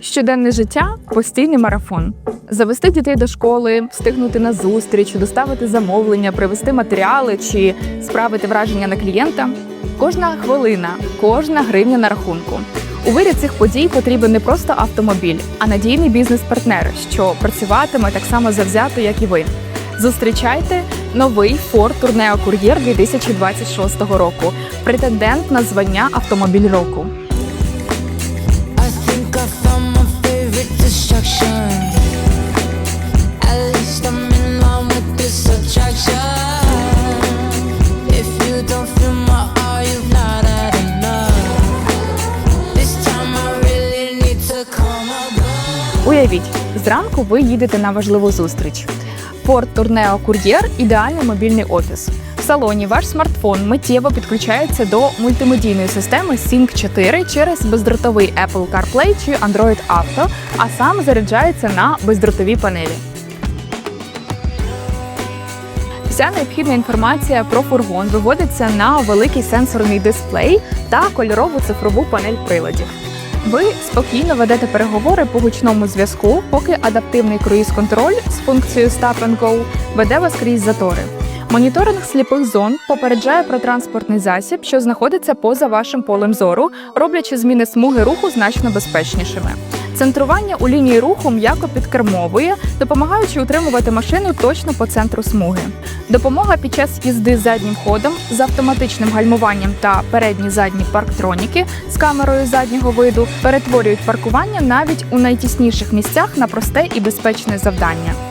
Щоденне життя постійний марафон. Завести дітей до школи, встигнути на зустріч, доставити замовлення, привезти матеріали чи справити враження на клієнта. Кожна хвилина, кожна гривня на рахунку. У вирі цих подій потрібен не просто автомобіль, а надійний бізнес-партнер, що працюватиме так само завзято, як і ви. Зустрічайте новий Ford Tourneo Courier 2026 року, претендент на звання автомобіль року. Уявіть, зранку ви їдете на важливу зустріч. Ford Tourneo Courier – ідеальний мобільний офіс. Салоні ваш смартфон миттєво підключається до мультимедійної системи Sync 4 через бездротовий Apple CarPlay чи Android Auto, а сам заряджається на бездротовій панелі. Вся необхідна інформація про фургон виводиться на великий сенсорний дисплей та кольорову цифрову панель приладів. Ви спокійно ведете переговори по гучному зв'язку, поки адаптивний круїз-контроль з функцією Stop and Go веде вас крізь затори. Моніторинг сліпих зон попереджає про транспортний засіб, що знаходиться поза вашим полем зору, роблячи зміни смуги руху значно безпечнішими. Центрування у лінії руху м'яко підкермовує, допомагаючи утримувати машину точно по центру смуги. Допомога під час їзди заднім ходом з автоматичним гальмуванням та передні задні парктроніки з камерою заднього виду перетворюють паркування навіть у найтісніших місцях на просте і безпечне завдання.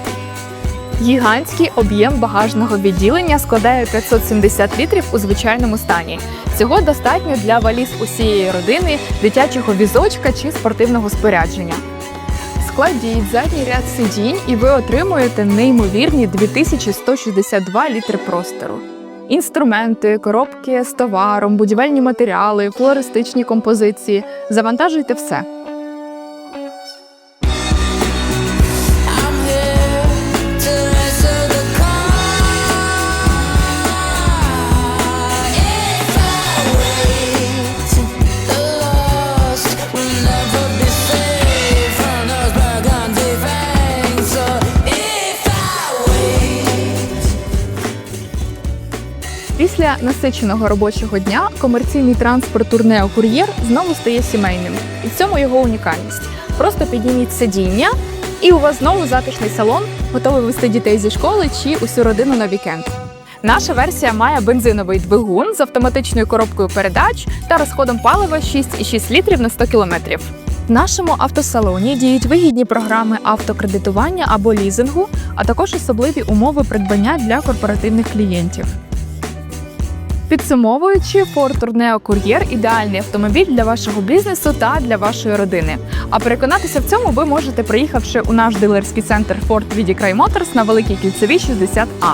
Гігантський об'єм багажного відділення складає 570 літрів у звичайному стані. Цього достатньо для валіз усієї родини, дитячого візочка чи спортивного спорядження. Складіть задній ряд сидінь, і ви отримуєте неймовірні 2162 літри простору. Інструменти, коробки з товаром, будівельні матеріали, флористичні композиції. Завантажуйте все. Після насиченого робочого дня комерційний транспорт турнео Кур'єр знову стає сімейним. І в цьому його унікальність. Просто підніміть сидіння, і у вас знову затишний салон, готовий вести дітей зі школи чи усю родину на вікенд. Наша версія має бензиновий двигун з автоматичною коробкою передач та розходом палива 6,6 літрів на 100 кілометрів. В нашому автосалоні діють вигідні програми автокредитування або лізингу, а також особливі умови придбання для корпоративних клієнтів. Підсумовуючи, Ford Tourneo Courier – ідеальний автомобіль для вашого бізнесу та для вашої родини. А переконатися в цьому ви можете, приїхавши у наш дилерський центр Ford Віді Край Motors на великій кільцевій 60А.